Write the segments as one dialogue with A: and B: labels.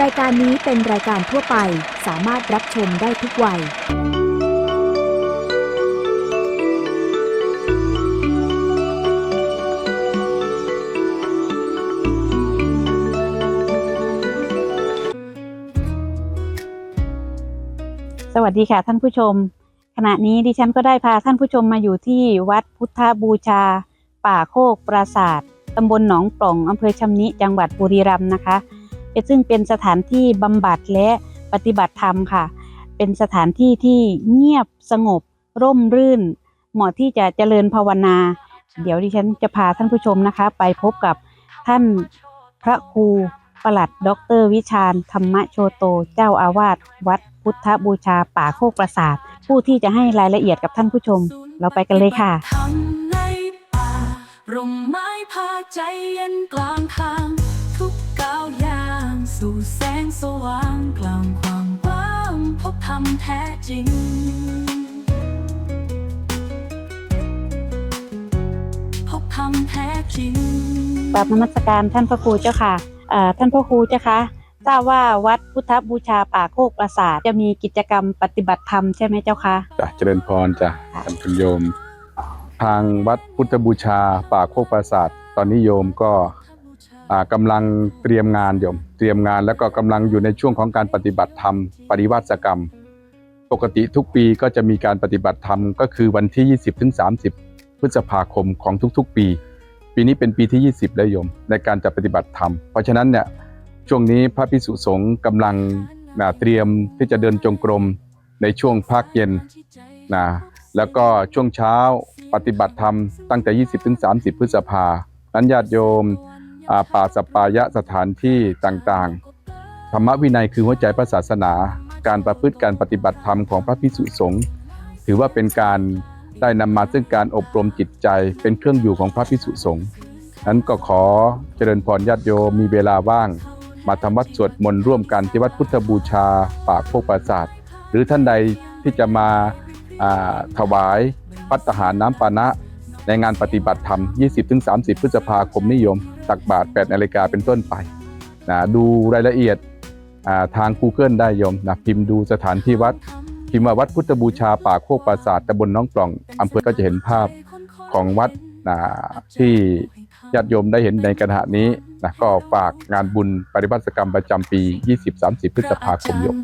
A: รายการนี้เป็นรายการทั่วไปสามารถรับชมได้ทุกวัย
B: สวัสดีค่ะท่านผู้ชม ขณะนี้ดิฉันก็ได้พาท่านผู้ชมมาอยู่ที่วัดพุทธบูชา ป่าโคกปราศาสตร์ตำบลหนองปล่องอำเภอชำนิจังหวัดบุรีรัมย์นะคะ ซึ่งเป็นสถานที่บำบัดและปฏิบัติธรรมค่ะ เป็นสถานที่ที่เงียบสงบ ร่มรื่น เหมาะที่จะเจริญภาวนา เดี๋ยวดิฉันจะพาท่านผู้ชมนะคะ ไปพบกับท่านพระครูประหลัดดร วิชาญธรรมโชโตเจ้าอาวาสวัดพุทธบูชาป่าโคกปราสาท ผู้ที่จะให้รายละเอียดกับท่านผู้ชม เราไปกันเลยค่ะ
C: ร่มไม้พาใจเย็นกลางทาง ทุกก้าวย สู่แสงสว่างกลางความว่างพบธรรมแท้จริง พบธรรมแท้จริง
B: กราบนมัสการท่านพระครูเจ้าค่ะเอ่อท่านพระครูเจ้าคะทราบว่าวัดพุทธบูชาป่าโคกปราสาทจะมีกิจกรรมปฏิบัติธรรมใช่ไหมเจ้าคะ
D: จ้ะเจริญพรจ้ะท่านคุณโยม ทางวัดพุทธบูชาป่าโคกปราสาทตอนนี้โยมก็ อ่ากำลังเตรียมงานโยมเตรียมงานแล้วก็กำลังอยู่ในช่วงของการปฏิบัติธรรม ปริวัติกรรม ปกติทุกปีก็จะมีการปฏิบัติธรรมก็คือวันที่ 20ถึง30พฤษภาคมของทุกๆ ปี ปีนี้เป็นปีที่ 20แล้วโยม ในการจะปฏิบัติธรรม เพราะฉะนั้นเนี่ยช่วงนี้พระพิสุสงฆ์กำลังนะเตรียมที่จะเดินจงกรมในช่วงภาคเย็นนะแล้วก็ช่วงเช้าปฏิบัติธรรมตั้งแต่ 20ถึง30พฤษภานั้นญาติโยม ป่าสปายะสถานที่ต่างๆ ธรรมวินัยคือหัวใจพระศาสนา การประพฤติการปฏิบัติธรรมของพระพิสุสงฆ์ถือว่าเป็นการได้นำมาซึ่งการอบรมจิตใจเป็นเครื่องอยู่ของพระพิสุสงฆ์นั้นก็ขอเจริญพรญาติโยมมีเวลาว่าง มาทำวัดสวดมนต์ร่วมกันที่วัดพุทธบูชาป่าโคกปราสาทหรือท่านใดที่จะมาอาถวายพัตตาหารน้ำปานะ ในงานปฏิบัติธรรม 20-30 พฤษภาคมนิยม ตักบาตร8นาฬิกาเป็นต้นไปนะดูรายละเอียดาทาง Google ได้ยมนะพิมพ์ดูสถานที่วัด พิมพ์ว่าวัดพุทธบูชาป่าโคกปราสาทตำบลน้องปล่องอำเภอก็จะเห็นภาพของวัดนะที่ญาติโยมได้เห็นในขณะนี้นะก็ฝากงานบุญปฏิบัติกรรมประจำปี 20-30 พฤษภาคมยม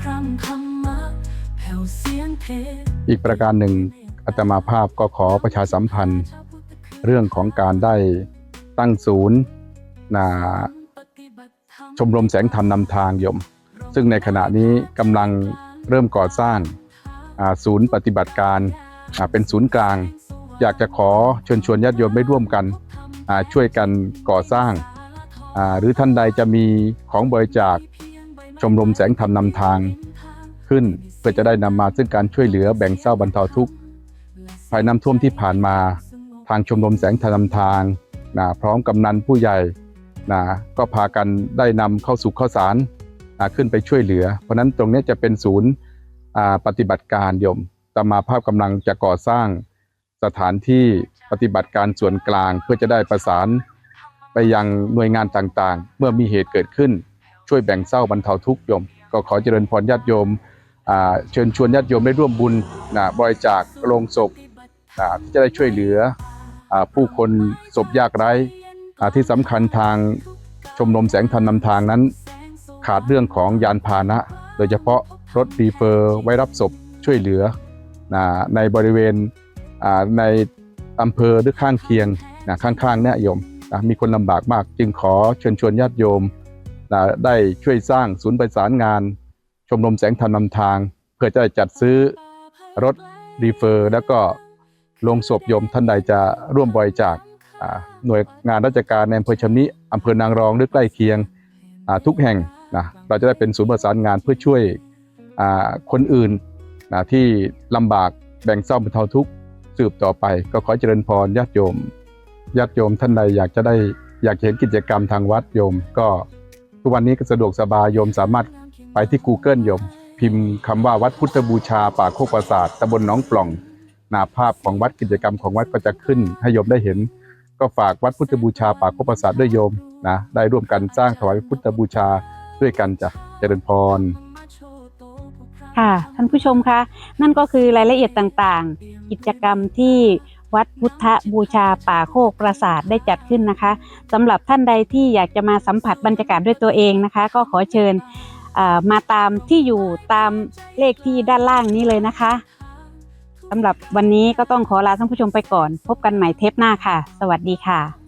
C: พระ
D: อีกประการหนึ่งอาตมาภาพก็ขอประชาสัมพันธ์ เรื่องของการได้ตั้งศูนย์นาชมรมแสงธรรมนำทางยม ซึ่งในขณะนี้กำลังเริ่มก่อสร้างศูนย์ปฏิบัติการเป็นศูนย์กลาง อยากจะขอเชิญชวนญาติโยมได้ร่วมกันช่วยกันก่อสร้าง หรือท่านใดจะมีของบริจาคชมรมแสงธรรมนำทาง ขึ้น เพื่อจะได้นำมาซึ่งการช่วยเหลือแบ่งเศร้าบรรเทาทุกข์ภายน้ำท่วมที่ผ่านมา ทางชมรมแสงธรรมทางนะพร้อมกำนันผู้ใหญ่นะก็พากันได้นำเข้าสู่ข้าวสารนะขึ้นไปช่วยเหลือ เพราะนั้นตรงนี้จะเป็นศูนย์ปฏิบัติการโยมตมาภาพกำลังจะก่อสร้างสถานที่ปฏิบัติการส่วนกลาง เพื่อจะได้ประสานไปยังหน่วยงานต่างๆ เมื่อมีเหตุเกิดขึ้น ช่วยแบ่งเศร้าบรรเทาทุกข์โยม ก็ขอเจริญพรญาติโยม เชิญชวนญาติโยมได้ร่วมบุญนะบริจาคโลงศพที่จะได้ช่วยเหลืออผู้คนศพยากไร้ที่สำคัญทางชมรมแสงธรรมนำทางนั้น ขาดเรื่องของยานพาหนะ โดยเฉพาะรถรีเฟอร์ไว้รับศพช่วยเหลือนะในบริเวณในอำเภอหรือข้างเคียงนะข้างๆเนี่ยโยมนะมีคนลำบากมากจึงขอเชิญชวนญาติโยมนะได้ช่วยสร้างศูนย์ประสานงาน ชมรมแสงธรรมนำทาง เพื่อจะจัดซื้อรถรีเฟอร์แล้วก็โรงศพโยมท่านใดจะร่วมบริจาคหน่วยงานราชการในอำเภอชำนิอำเภอนางรองหรือใกล้เคียงทุกแห่งนะเราจะได้เป็นศูนย์ประสานงานเพื่อช่วยคนอื่นนะที่ลำบากแบ่งเศร้าบรรเทาทุกข์สืบต่อไป ก็ขอเจริญพรญาติโยมญาติโยมท่านใดอยากจะได้อยากเห็นกิจกรรมทางวัดโยม ก็ทุกวันนี้ก็สะดวกสบายโยมสามารถ ไปที่ Google ยม พิมพ์คำว่าวัดพุทธบูชาป่าโคกปราสาทตำบลหนองปล่อง หน้าภาพของวัดกิจกรรมของวัดก็จะขึ้น ให้โยมได้เห็น ก็ฝากวัดพุทธบูชาป่าโคกประสาทด้วยโยมนะได้ร่วมกันสร้างถวายพุทธบูชาด้วยกันจ้ะเจริญพร
B: ค่ะท่านผู้ชมคะนั่นก็คือรายละเอียดต่างๆ กิจกรรมที่วัดพุทธบูชาป่าโคกปราสาทได้จัดขึ้นนะคะสำหรับท่านใดที่อยากจะมาสัมผัสบรรยากาศด้วยตัวเองนะคะ ก็ขอเชิญ มาตามที่อยู่ตามเลขที่ด้านล่างนี้เลยนะคะสำหรับวันนี้ก็ต้องขอลาท่านผู้ชมไปก่อน พบกันใหม่เทปหน้าค่ะ สวัสดีค่ะ